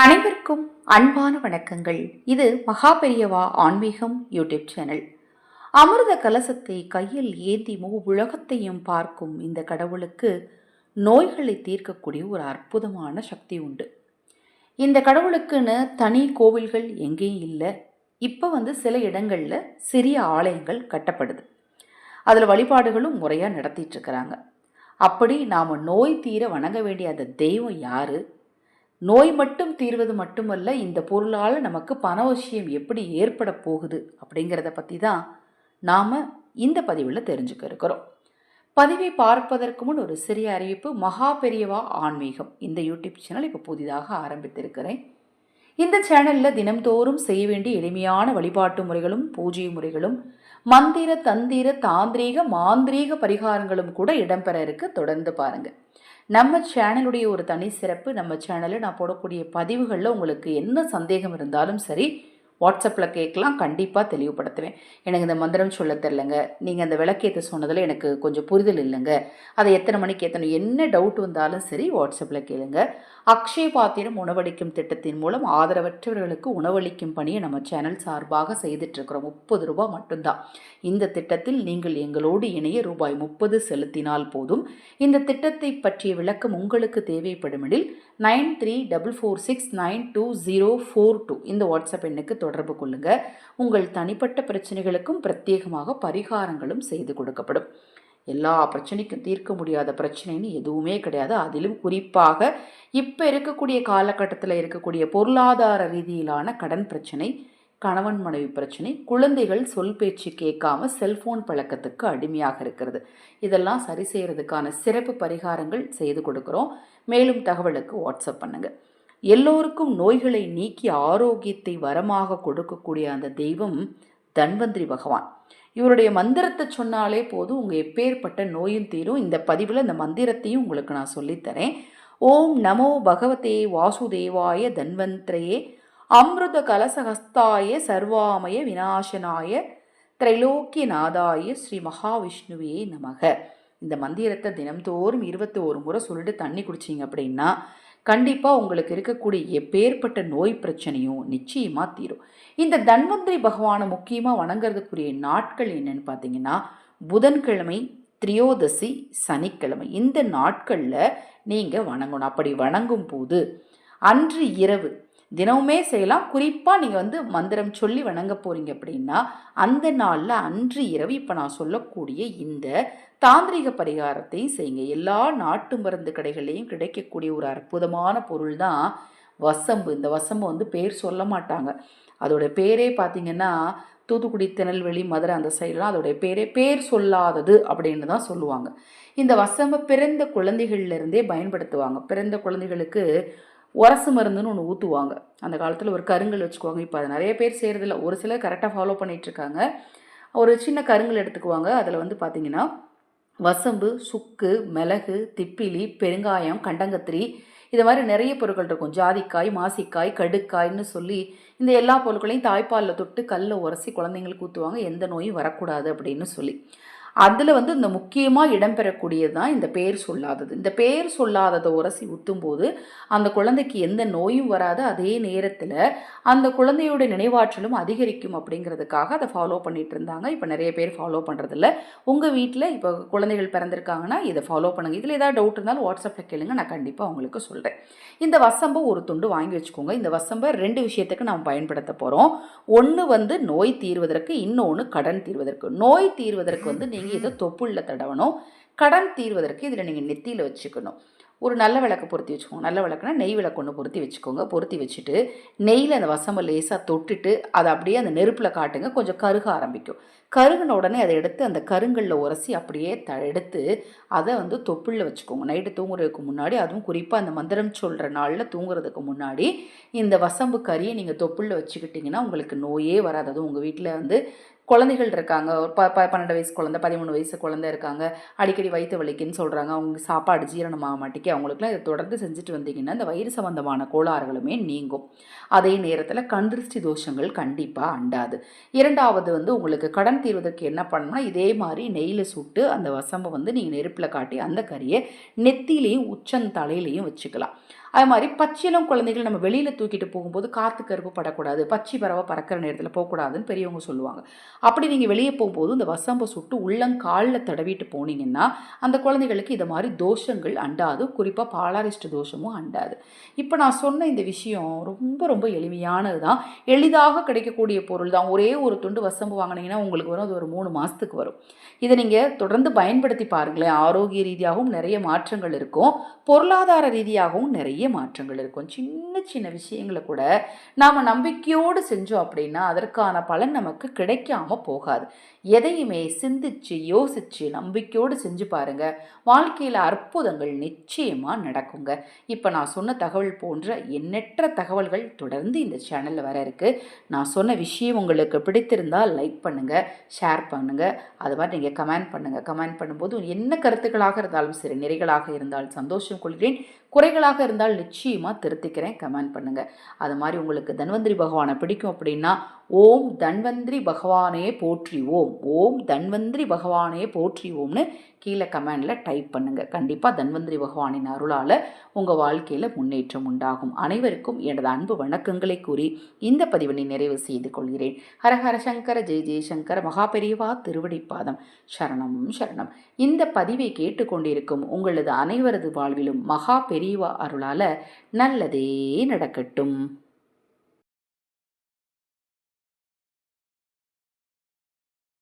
அனைவருக்கும் அன்பான வணக்கங்கள். இது மகா பெரியவா ஆன்மீகம் யூடியூப் சேனல். அமிர்த கலசத்தை கையில் ஏந்தி முழு உலகத்தையும் பார்க்கும் இந்த கடவுளுக்கு நோய்களை தீர்க்கக்கூடிய ஒரு அற்புதமான சக்தி உண்டு. இந்த கடவுளுக்குன்னு தனி கோவில்கள் எங்கேயும் இல்லை. இப்போ வந்து சில இடங்களில் சிறிய ஆலயங்கள் கட்டப்படுது. அதில் வழிபாடுகளும் முறையாக நடத்திட்டு இருக்கிறாங்க. அப்படி நாம் நோய் தீர வணங்க வேண்டிய அந்த தெய்வம் யாரு? நோய் மட்டும் தீர்வது மட்டுமல்ல இந்த பொருளால் நமக்கு பண விஷயம் எப்படி ஏற்பட போகுது அப்படிங்கிறத பற்றி தான் நாம் இந்த பதிவில் தெரிஞ்சுக்க இருக்கிறோம். பதிவை பார்ப்பதற்கு முன் ஒரு சிறிய அறிவிப்பு. மகா பெரியவா ஆன்மீகம் இந்த யூடியூப் சேனல் இப்போ புதிதாக ஆரம்பித்திருக்கிறேன். இந்த சேனலில் தினம்தோறும் செய்ய வேண்டிய எளிமையான வழிபாட்டு முறைகளும் பூஜை முறைகளும் மந்திர தந்திர தாந்திரீக மாந்திரீக பரிகாரங்களும் கூட இடம்பெற இருக்கு. தொடர்ந்து பாருங்கள் நம்ம சேனலுடைய ஒரு தனி சிறப்பு நம்ம சேனலில் நான் போடக்கூடிய பதிவுகளில் உங்களுக்கு என்ன சந்தேகம் இருந்தாலும் சரி வாட்ஸ்அப்பில் கேட்கலாம் கண்டிப்பாக தெளிவுபடுத்துவேன். எனக்கு இந்த மந்திரம் சொல்ல தெரிலங்க. நீங்கள் அந்த விளக்கேற்ற சொன்னதில் எனக்கு கொஞ்சம் புரிதல் இல்லைங்க. அதை எத்தனை மணிக்கு ஏற்றணும் என்ன டவுட் வந்தாலும் சரி வாட்ஸ்அப்பில் கேளுங்க. அக்ஷய பாத்திரம் உணவளிக்கும் திட்டத்தின் மூலம் ஆதரவற்றவர்களுக்கு உணவளிக்கும் பணியை நம்ம சேனல் சார்பாக செய்துட்ருக்கிறோம் முப்பது ரூபாய் மட்டும்தான். இந்த திட்டத்தில் நீங்கள் எங்களோடு இணைய ரூபாய் முப்பது செலுத்தினால் போதும். இந்த திட்டத்தை பற்றிய விளக்கம் உங்களுக்கு தேவைப்படுமெனில் nine three double four six nine two zero four two இந்த வாட்ஸ்அப் எண்ணுக்கு தொடர்பு கொள்ளுங்கள் உங்கள் தனிப்பட்ட பிரச்சனைகளுக்கும் பிரத்யேகமாக பரிகாரங்களும் செய்து கொடுக்கப்படும். எல்லா பிரச்சனைக்கும் தீர்க்க முடியாத பிரச்சனைன்னு எதுவுமே கிடையாது. அதிலும் குறிப்பாக இப்போ இருக்கக்கூடிய காலகட்டத்தில் இருக்கக்கூடிய பொருளாதார ரீதியிலான கடன் பிரச்சனை கணவன் மனைவி பிரச்சனை குழந்தைகள் சொல் பேச்சு கேட்காம செல்ஃபோன் பழக்கத்துக்கு அடிமையாக இருக்கிறது. இதெல்லாம் சரி செய்கிறதுக்கான சிறப்பு பரிகாரங்கள் செய்து கொடுக்குறோம். மேலும் தகவலுக்கு வாட்ஸ்அப் பண்ணுங்கள் எல்லோருக்கும் நோய்களை நீக்கி ஆரோக்கியத்தை வரமாக கொடுக்கக்கூடிய அந்த தெய்வம் தன்வந்திரி பகவான். இவருடைய மந்திரத்தை சொன்னாலே போதும் உங்கள் எப்பேற்பட்ட நோயும் தீரும். இந்த பதிவில் இந்த மந்திரத்தையும் உங்களுக்கு நான் சொல்லித்தரேன் ஓம் நமோ பகவதே வாசுதேவாய தன்வந்திரையே அமிர்த கலசஹஸ்தாய சர்வாமய விநாசனாய திரைலோக்கியநாதாய ஸ்ரீ மகாவிஷ்ணுவே நமக. இந்த மந்திரத்தை தினம்தோறும் இருபத்தி ஒரு முறை சொல்லிட்டு தண்ணி குடிச்சிங்க அப்படின்னா கண்டிப்பாக உங்களுக்கு இருக்கக்கூடிய எப்பேற்பட்ட நோய் பிரச்சனையும் நிச்சயமாக தீரும். இந்த தன்வந்திரி பகவானை முக்கியமாக வணங்குறதுக்குரிய நாட்கள் என்னென்னு பார்த்தீங்கன்னா புதன்கிழமை திரியோதசி சனிக்கிழமை. இந்த நாட்களில் நீங்கள் வணங்கணும். அப்படி வணங்கும் போது அன்று இரவு தினமுமே செய்யலாம். குறிப்பாக நீங்கள் வந்து மந்திரம் சொல்லி வணங்க போகிறீங்க அப்படின்னா அந்த நாளில் அன்று இரவு இப்போ நான் சொல்லக்கூடிய இந்த தாந்திரிக பரிகாரத்தையும் செய்யுங்க. எல்லா நாட்டு மருந்து கடைகள்லையும் கிடைக்கக்கூடிய ஒரு அற்புதமான பொருள் தான் வசம்பு. இந்த வசம்பு வந்து பேர் சொல்ல மாட்டாங்க. அதோட பேரே பார்த்தீங்கன்னா தூத்துக்குடி திருநெல்வேலி மதுரை அந்த சைடெலாம் அதோடைய பேரே பேர் சொல்லாதது அப்படின்னு தான் சொல்லுவாங்க. இந்த வசம்பை பிறந்த குழந்தைகள்லேருந்தே பயன்படுத்துவாங்க. பிறந்த குழந்தைகளுக்கு உரசு மருந்துன்னு ஒன்று ஊற்றுவாங்க அந்த காலத்தில் ஒரு கருங்கல் வச்சுக்குவாங்க. இப்போ அதை நிறைய பேர் செய்கிறதில்ல ஒரு சிலர் கரெக்டாக ஃபாலோ பண்ணிகிட்ருக்காங்க ஒரு சின்ன கருங்கல் எடுத்துக்குவாங்க. அதில் வந்து பார்த்திங்கன்னா வசம்பு சுக்கு மிளகு திப்பிலி பெருங்காயம் கண்டங்கத்திரி இது மாதிரி நிறைய பொருட்கள் இருக்கும். ஜாதிக்காய் மாசிக்காய் கடுக்காய்னு சொல்லி இந்த எல்லா பொருட்களையும் தாய்ப்பாலில் தொட்டு கல்லை உரசி குழந்தைங்களுக்கு ஊற்றுவாங்க எந்த நோயும் வரக்கூடாது அப்படின்னு சொல்லி. அதில் வந்து இந்த முக்கியமாக இடம்பெறக்கூடியது தான் இந்த பெயர் சொல்லாதது. இந்த பெயர் சொல்லாததை உரசி ஊற்றும்போது அந்த குழந்தைக்கு எந்த நோயும் வராது. அதே நேரத்தில் அந்த குழந்தையோட நினைவாற்றலும் அதிகரிக்கும் அப்படிங்கிறதுக்காக அதை ஃபாலோ பண்ணிகிட்டு இருந்தாங்க. இப்போ நிறைய பேர் ஃபாலோ பண்ணுறதில்ல உங்கள் வீட்டில் இப்போ குழந்தைகள் பிறந்திருக்காங்கன்னா இதை ஃபாலோ பண்ணுங்கள் இதில் ஏதாவது டவுட் இருந்தாலும் வாட்ஸ்அப்பில் கேளுங்க. நான் கண்டிப்பாக உங்களுக்கு சொல்கிறேன் இந்த வசம்பை ஒரு துண்டு வாங்கி வச்சுக்கோங்க. இந்த வசம்பை ரெண்டு விஷயத்துக்கு நாம் பயன்படுத்த போகிறோம் ஒன்று வந்து நோய் தீர்வதற்கு இன்னொன்று கடன் தீர்வதற்கு. நோய் தீர்வதற்கு வந்து நீங்கள் இதை தொப்புளில் தடவணும். கடன் தீர்வதற்கு இதில் நீங்கள் நெத்தியில் வச்சுக்கணும். ஒரு நல்ல விளக்கு பொருத்தி வச்சுக்கோங்க. நல்ல விளக்குனா நெய் விளக்கு ஒன்று பொருத்தி வச்சுக்கோங்க. பொருத்தி வச்சுட்டு நெய்யில் அந்த வசம்பை லேசாக தொட்டுட்டு அதை அப்படியே அந்த நெருப்பில் காட்டுங்க. கொஞ்சம் கருக ஆரம்பிக்கும். கருகின உடனே அதை எடுத்து அந்த கருங்கல்ல உரசி அப்படியே த எடுத்து அதை வந்து தொப்புளில் வச்சுக்கோங்க. நைட்டு தூங்குறதுக்கு முன்னாடி அதுவும் குறிப்பாக அந்த மந்திரம் சொல்கிற நாளில் தூங்குறதுக்கு முன்னாடி இந்த வசம்பு கறியை நீங்கள் தொப்புளில் வச்சுக்கிட்டிங்கன்னா உங்களுக்கு நோயே வராது. அதுவும் உங்கள் வீட்டில் வந்து குழந்தைகள் இருக்காங்க. ஒரு ப ப பன்னெண்டு வயசு குழந்தை பதிமூணு வயசு குழந்தை இருக்காங்க. அடிக்கடி வயிற்று வலிக்குன்னு சொல்கிறாங்க அவங்க சாப்பாடு ஜீரணமாக மாட்டேக்கி அவங்களுக்குலாம் இதை தொடர்ந்து செஞ்சுட்டு வந்தீங்கன்னா இந்த வயிறு சம்பந்தமான கோளாறுகளுமே நீங்கும். அதே நேரத்தில் கண்திருஷ்டி தோஷங்கள் கண்டிப்பாக அண்டாது. இரண்டாவது வந்து உங்களுக்கு கடன் தீர்வதற்கு என்ன பண்ணணும்னா இதே மாதிரி நெய்யில் சுட்டு அந்த வசம்பை வந்து நீங்கள் நெருப்பில் காட்டி அந்த கறியை நெத்திலையும் உச்சந்தலையிலையும் வச்சுக்கலாம். அது மாதிரி பச்சிலும் குழந்தைகள் நம்ம வெளியில் தூக்கிட்டு போகும்போது காற்று கருப்பு படக்கூடாது. பச்சை பறவை பறக்கிற நேரத்தில் போகக்கூடாதுன்னு பெரியவங்க சொல்லுவாங்க. அப்படி நீங்கள் வெளியே போகும்போது இந்த வசம்பை சுட்டு உள்ளங்காலில் தடவிட்டு போனீங்கன்னா அந்த குழந்தைகளுக்கு இது மாதிரி தோஷங்கள் அண்டாது. குறிப்பாக பாலாரிஸ்ட் தோஷமும் அண்டாது. இப்போ நான் சொன்ன இந்த விஷயம் ரொம்ப ரொம்ப எளிமையானது தான் எளிதாக கிடைக்கக்கூடிய பொருள் தான். ஒரே ஒரு துண்டு வசம்பு வாங்கினீங்கன்னா உங்களுக்கு வரும். அது ஒரு மூணு மாதத்துக்கு வரும். இதை நீங்கள் தொடர்ந்து பயன்படுத்தி பாருங்களேன். ஆரோக்கிய ரீதியாகவும் நிறைய மாற்றங்கள் இருக்கும். பொருளாதார ரீதியாகவும் நிறைய மாற்றங்கள் இருக்கும். சின்ன சின்ன விஷயங்களை கூட நாம் நம்பிக்கையோடு செஞ்சோம் அப்படின்னா அதற்கான பலன் நமக்கு கிடைக்காம போகாது. எதையுமே சிந்திச்சு யோசிச்சு நம்பிக்கையோடு செஞ்சு பாருங்க. வாழ்க்கையில் அற்புதங்கள் நிச்சயமாக நடக்குங்க. இப்போ நான் சொன்ன தகவல் போன்ற எண்ணற்ற தகவல்கள் தொடர்ந்து இந்த சேனலில் வர இருக்கு. நான் சொன்ன விஷயம் உங்களுக்கு பிடித்திருந்தால் லைக் பண்ணுங்கள் ஷேர் பண்ணுங்கள் அது மாதிரி நீங்கள் கமெண்ட் பண்ணுங்கள் கமெண்ட் பண்ணும்போது என்ன கருத்துக்களாக இருந்தாலும் சரி நிறைகளாக இருந்தால் சந்தோஷம் கொள்கிறேன். குறைகளாக இருந்தால் நிச்சயமாக திருத்திக்கிறேன். கமெண்ட் பண்ணுங்கள் அது மாதிரி உங்களுக்கு தன்வந்திரி பகவானை பிடிக்கும் அப்படின்னா ஓம் தன்வந்திரி பகவானே போற்றி ஓம் ஓம் தன்வந்திரி பகவானே போற்றி ஓம்னு கீழே கமெண்டில் டைப் பண்ணுங்கள் கண்டிப்பாக தன்வந்திரி பகவானின் அருளால் உங்கள் வாழ்க்கையில் முன்னேற்றம் உண்டாகும். அனைவருக்கும் எனது அன்பு வணக்கங்களை கூறி இந்த பதிவினை நிறைவு செய்து கொள்கிறேன். ஹரஹர சங்கர ஜெய ஜெயசங்கர மகாபெரியவா திருவடிப்பாதம் சரணம் சரணம். இந்த பதிவை கேட்டுக்கொண்டிருக்கும் உங்களது அனைவரது வாழ்விலும் மகா பெரியவா அருளால் நல்லதே நடக்கட்டும்.